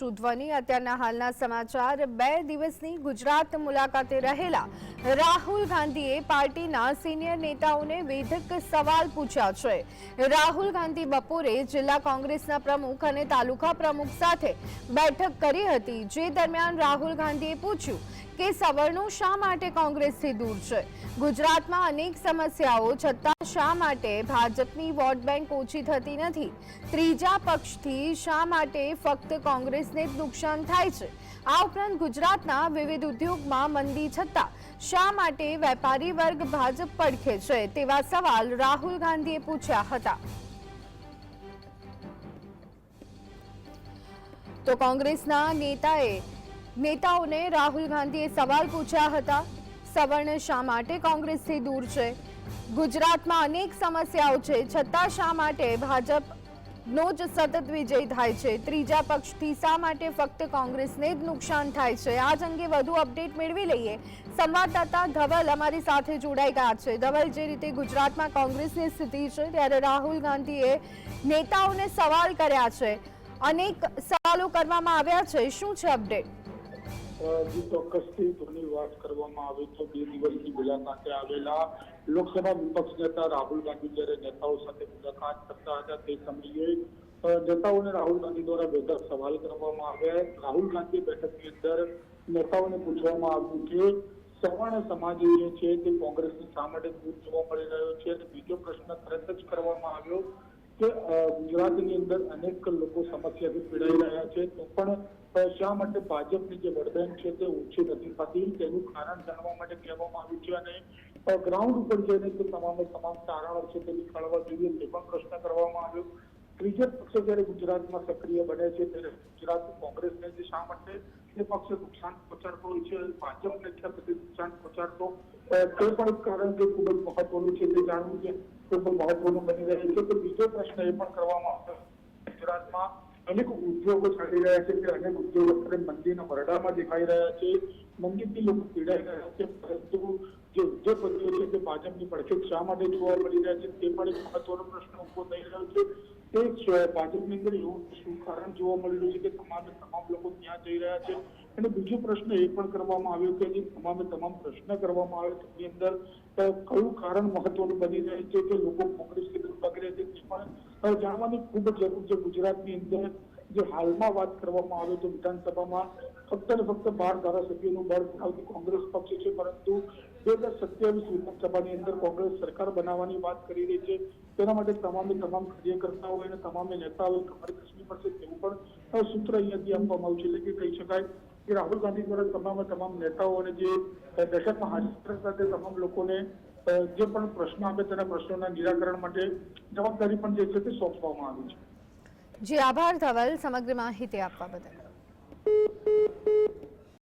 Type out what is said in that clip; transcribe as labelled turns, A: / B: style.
A: શું અત્યારના હાલના સમાચાર. બે દિવસની ગુજરાત મુલાકાતે રહેલા રાહુલ ગાંધીએ પાર્ટીના સિનિયર નેતાઓને વેધક સવાલ પૂછ્યા છે. રાહુલ ગાંધી બપોરે જિલ્લા કોંગ્રેસના પ્રમુખ અને તાલુકા પ્રમુખ સાથે બેઠક કરી હતી, જે દરમિયાન રાહુલ ગાંધીએ પૂછ્યું કે સવર્ણો શા માટે કોંગ્રેસથી દૂર છે? ગુજરાતમાં અનેક સમસ્યાઓ, છતાં શા માટે ભાજપની વોટ બેંક ઓછી થતી નથી? ત્રીજા પક્ષથી શા માટે ફક્ત કોંગ્રેસને જ નુકસાન થાય છે? આ ઉપરાંત ગુજરાતના વિવિધ ઉદ્યોગમાં મંદી છતાં શા માટે વેપારી વર્ગ ભાજપ પડખે છે? તેવા સવાલ રાહુલ ગાંધીએ પૂછ્યા હતા. તો કોંગ્રેસના નેતાએ, નેતાઓને રાહુલ ગાંધીએ સવાલ પૂછ્યા હતા. સવર્ણ શા માટે કોંગ્રેસથી દૂર છે? ગુજરાતમાં અનેક સમસ્યાઓ છે. છતાં શા માટે ભાજપનો જ સતત વિજય થાય છે? ત્રીજા પક્ષથી શા માટે ફક્ત કોંગ્રેસને જ નુકસાન થાય છે? આજ અંગે વધુ અપડેટ મેળવી લઈએ. સંવાદદાતા ધવલ અમારી સાથે જોડાઈ ગયા છે. ધવલ, જે રીતે ગુજરાતમાં કોંગ્રેસની સ્થિતિ છે, ત્યારે રાહુલ ગાંધીએ નેતાઓને સવાલ કર્યા છે. અનેક સવાલો કરવામાં આવ્યા છે. શું છે અપડેટ?
B: જે ચોક્કસથી ધોની વાત કરવામાં આવે તો બે દિવસની મુલાકાતે આવેલા લોકસભા વિપક્ષ નેતા રાહુલ ગાંધી જ્યારે નેતાઓ સાથે મુલાકાત કરતા હતા તે સમયે નેતાઓને રાહુલ ગાંધી દ્વારા બેઠક સવાલ કરવામાં આવ્યા. રાહુલ ગાંધી બેઠકની અંદર નેતાઓને પૂછવામાં આવ્યું કે સવર્ણ સમાજ જે છે તે કોંગ્રેસની શા માટે દૂર જોવા મળી રહ્યો છે? અને બીજો પ્રશ્ન તરત જ કરવામાં આવ્યો કે ગુજરાતની અંદર અનેક લોકો સમસ્યાથી પીડાઈ રહ્યા છે. તો પણ શા માટે ભાજપની જે વડદાન છે તે ઓછી નથી થતી? તેનું કારણ જાણવા માટે કહેવામાં આવ્યું છે અને ગ્રાઉન્ડ ઉપર જઈને તે તમામે તમામ તારણો છે તે નીકળવા જોઈએ તે પણ પ્રશ્ન કરવામાં આવ્યો. ત્રીજો પક્ષ જ્યારે ગુજરાતમાં સક્રિય બને છે ત્યારે ગુજરાત કોંગ્રેસને જે શા માટે તે પક્ષ નુકસાન પહોંચાડતો હોય છે ભાજપને ક્યાં સુધી નુકસાન પહોંચાડતો તે પણ કારણ જે ખૂબ જ મહત્વનું છે તે જાણવું છે ખૂબ જ મહત્વનું બની રહે છે. તો બીજો પ્રશ્ન એ પણ કરવામાં આવ્યો. ગુજરાતમાં અનેક ઉદ્યોગો ચાલી રહ્યા છે કે અનેક ઉદ્યોગો અત્યારે મંદીના વરડામાં દેખાઈ રહ્યા છે. મંદીથી લોકો પીડાઈ રહ્યા છે, પરંતુ જે ઉદ્યોગપતિઓ છે તે ભાજપની પડખે શા માટે જોવા મળી રહ્યા છે તે પણ એક મહત્વનો પ્રશ્ન ઊભો થઈ રહ્યો છે. તે જ ભાજપની અંદર એવું શું કારણ જોવા મળી રહ્યું છે કે તમામે તમામ લોકો ત્યાં જઈ રહ્યા છે? અને બીજો પ્રશ્ન એ પણ કરવામાં આવ્યો કે જે તમામે તમામ પ્રશ્ન કરવામાં આવ્યો તેની અંદર કયું કારણ મહત્વનું બની રહે છે કે લોકો કોંગ્રેસ કે દુર્ભાગ્ય રહ્યા છે? તે પણ જાણવાની ખૂબ જ જરૂર છે ગુજરાતની અંદર જે હાલમાં વાત કરવામાં આવે તો વિધાનસભામાં ફક્ત ને ફક્ત બાર ધારાસભ્યોનું બળ ધરાવતી કોંગ્રેસ પક્ષ છે, પરંતુ બે હજાર સત્યાવીસ વિધાનસભાની અંદર કોંગ્રેસ સરકાર બનાવવાની વાત કરી રહી છે. તેના માટે તમામે તમામ કાર્યકર્તાઓ અને તમામે નેતાઓ કમર કશ્મીર પડશે તેવું પણ સૂત્ર અહીંયાથી આપવામાં આવ્યું છે. એટલે કે કહી શકાય કે રાહુલ ગાંધી દ્વારા તમામે તમામ નેતાઓ અને જે બેઠકમાં હાજર સાથે તમામ લોકોને જે પણ પ્રશ્નો આપે તેના પ્રશ્નોના નિરાકરણ માટે જવાબદારી પણ જે છે તે સોંપવામાં આવી છે.
A: જી, આભાર, ધવલ, સમગ્ર માહિતી આપવા બદલ.